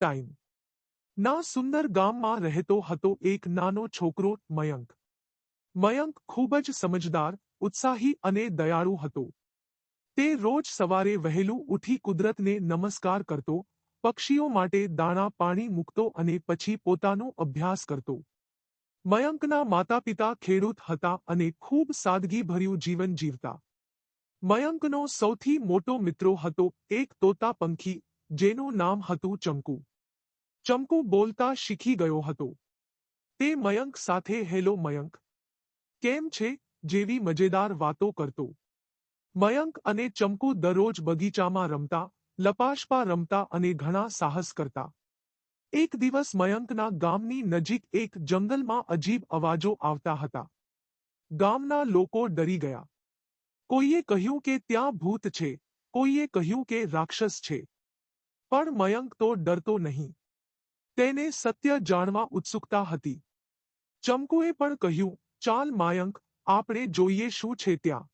Time. ના સુંદર ગામમાં રહેતો હતો એક નાનો છોકરો, મયંક. મયંક ખૂબ જ સમજદાર, ઉત્સાહી અને દયાળુ હતો. તે રોજ સવારે વહેલું ઉઠી કુદરતને નમસ્કાર કરતો, પક્ષીઓ માટે દાણા પાણી મૂકતો અને પછી પોતાનો અભ્યાસ કરતો. મયંકના માતાપિતા ખેડૂત હતા અને ખૂબ સાદગીભર્યું જીવન જીવતા. મયંકનો સૌથી મોટો મિત્રો હતો એક તોતા પંખી જેનું નામ હતું ચંકુ ચંકુ બોલતા શીખી ગયો હતો. તે મયંક સાથે, હેલો મયંક. કેમ છે? જેવી મજેદાર વાતો કરતો. મયંક અને ચંકુ દરરોજ બગીચામાં રમતા, લપાશપા રમતા અને ઘણા સાહસ કરતા. એક દિવસ મયંકના ગામની નજીક એક જંગલમાં અજીબ અવાજો આવતા હતા. ગામના લોકો ડરી ગયા. કોઈએ કહ્યું કે ત્યાં ભૂત છે, કોઈએ કહ્યું કે રાક્ષસ છે. પણ મયંક તો ડરતો નહીં. તેને સત્ય જાણવા ઉત્સુકતા હતી. ચમકુએ પણ કહ્યું, ચાલ માયંક, આપણે જોઈએ શું છે ત્યાં.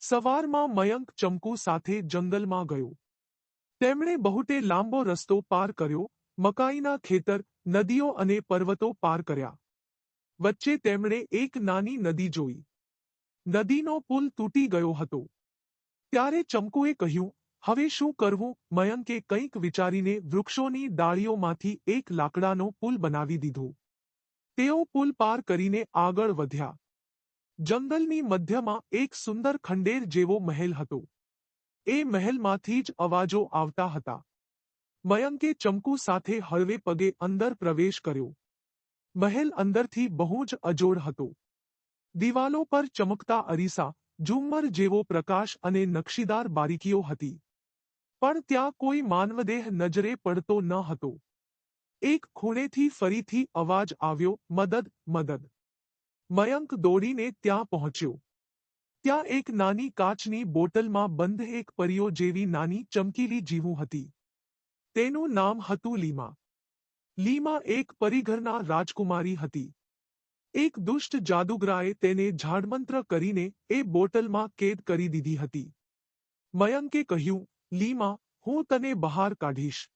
સવારમાં મયંક ચમકુ સાથે જંગલમાં ગયો. તેમણે બહુતે લાંબો રસ્તો પાર કર્યો, મકાઈના ખેતર, નદીઓ અને પર્વતો પાર કર્યા. વચ્ચે તેમણે એક નાની નદી જોઈ. નદીનો પુલ તૂટી ગયો હતો. ત્યારે ચમકુએ કહ્યું હવે શું કરવું? મયંકે કંઈક વિચારીને વૃક્ષોની ડાળીઓમાંથી એક લાકડાનો પુલ બનાવી દીધો. તેઓ પુલ પાર કરીને આગળ વધ્યા. જંગલની મધ્યમાં એક સુંદર ખંડેર જેવો મહેલ હતો. એ મહેલમાંથી જ અવાજો આવતા હતા. મયંકે ચમકુ સાથે હળવે પગે અંદર પ્રવેશ કર્યો. મહેલ અંદરથી બહુ જ અજોડ હતો. દિવાલો પર ચમકતા અરીસા, ઝુમ્મર જેવો પ્રકાશ અને નકશીદાર બારીકીઓ હતી. પણ ત્યાં કોઈ માનવદેહ નજરે પડતો ન હતો. એક ખૂણેથી ફરીથી અવાજ આવ્યો, મદદ મદદ. મયંક દોડીને ત્યાં પહોંચ્યો. ત્યાં એક નાની કાચની બોટલમાં બંધ એક પરીઓ જેવી નાની ચમકીલી જીવું હતી. તેનું નામ હતું લીમા. લીમા એક પરિઘરના રાજકુમારી હતી. એક દુષ્ટ જાદુગરાએ તેને ઝાડમંત્ર કરીને એ બોટલમાં કેદ કરી દીધી હતી. મયંકે કહ્યું લીમા, હું તને બહાર કાઢીશ.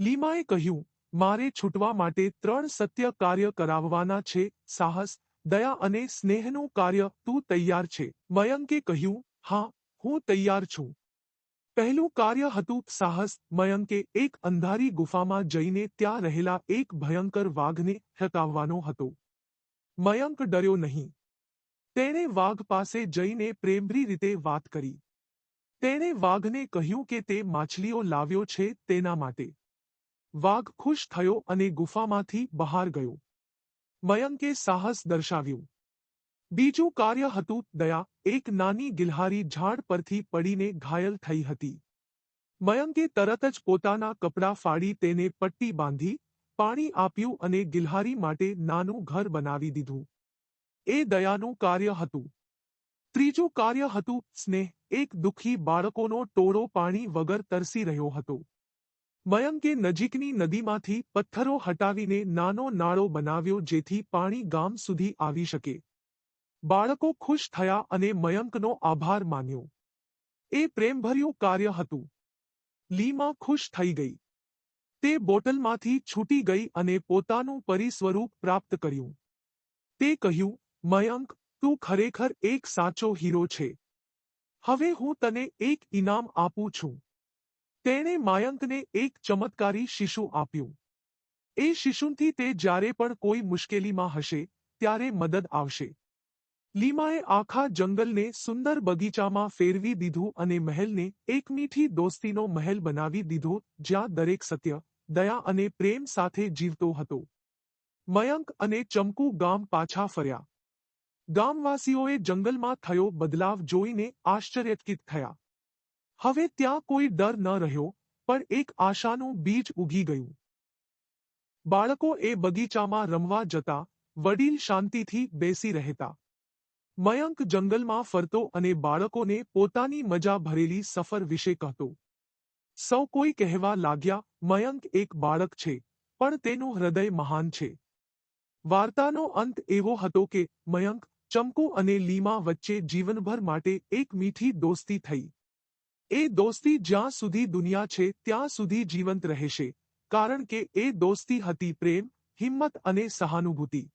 લીમાએ કહ્યું, મારે છૂટવા માટે ત્રણ સત્ય કાર્ય કરાવવાના છે, સાહસ, દયા અને સ્નેહનું કાર્ય તું તૈયાર છે. મયંકે કહ્યું, હા, હું તૈયાર છું. પહેલું કાર્ય હતું સાહસ, મયંકે એક અંધારી ગુફામાં જઈને ત્યાં રહેલા એક ભયંકર વાઘને હટાવવાનો હતો. મયંક ડર્યો નહીં. તેણે વાઘ પાસે જઈને પ્રેમભરી રીતે વાત કરી. તેણે વાઘને કહ્યું કે તે માછલીઓ લાવ્યો છે તેના માટે. વાઘ ખુશ થયો અને ગુફામાંથી બહાર ગયો. મયંકે સાહસ દર્શાવ્યું. બીજું કાર્ય હતું દયા, એક નાની ગિલહારી ઝાડ પરથી પડીને ઘાયલ થઈ હતી. મયંકે તરત જ પોતાના કપડાં ફાડી તેને પટ્ટી બાંધી, પાણી આપ્યું અને ગિલહારી માટે નાનું ઘર બનાવી દીધું. એ દયાનું કાર્ય હતું. ત્રીજું કાર્ય હતું સ્નેહ. એક દુઃખી બાળકોનો ટોળો પાણી વગર તરસી રહ્યો હતો. મયંકે નજીકની નદીમાંથી પથ્થરો હટાવીને નાનો નાળો બનાવ્યો જેથી પાણી ગામ સુધી આવી શકે. બાળકો ખુશ થયા અને મયંકનો આભાર માન્યો. એ પ્રેમભર્યું કાર્ય હતું. લીમા ખુશ થઈ ગઈ. તે બોટલમાંથી છૂટી ગઈ અને પોતાનું પરિસ્વરૂપ પ્રાપ્ત કર્યું. તે કહ્યું, મયંક તું ખરેખર એક સાચો હીરો છે. હવે હું તને એક ઇનામ આપું છું. તેણે માયંકને એક ચમત્કારી શિશુ આપ્યું. એ શિશુથી તે જ્યારે પણ કોઈ મુશ્કેલીમાં હશે, ત્યારે મદદ આવશે. લીમાએ આખા જંગલને સુંદર બગીચામાં ફેરવી દીધું અને મહેલને એક મીઠી દોસ્તીનો મહેલ બનાવી દીધો, જ્યાં દરેક સત્ય, દયા અને પ્રેમ સાથે જીવતો હતો. મયંક અને ચમકુ ગામ પાછા ફર્યા. ગામવાસીઓએ જંગલમાં થયો બદલાવ જોઈને આશ્ચર્યચકિત થયા. હવે ત્યાં કોઈ ડર ન રહ્યો, પણ એક આશાનું બીજ ઉગી ગયું. બાળકો એ બગીચામાં રમવા જતા, વડીલ શાંતિથી બેસી રહેતા. મયંક જંગલમાં ફરતો અને બાળકોને પોતાની મજા ભરેલી સફર વિશે કહેતો. સૌ કોઈ કહેવા લાગ્યા, મયંક એક બાળક છે, પણ તેનું હૃદય મહાન છે. વાર્તાનો અંત એવો હતો કે, મયંક ચમકુ અને લીમા વચ્ચે જીવનભર માટે એક મીઠી દોસ્તી થઈ. એ દોસ્તી જ્યાં સુધી દુનિયા છે, ત્યાં સુધી જીવંત રહેશે. કારણ કે એ દોસ્તી હતી પ્રેમ, હિંમત અને સહાનુભૂતિ.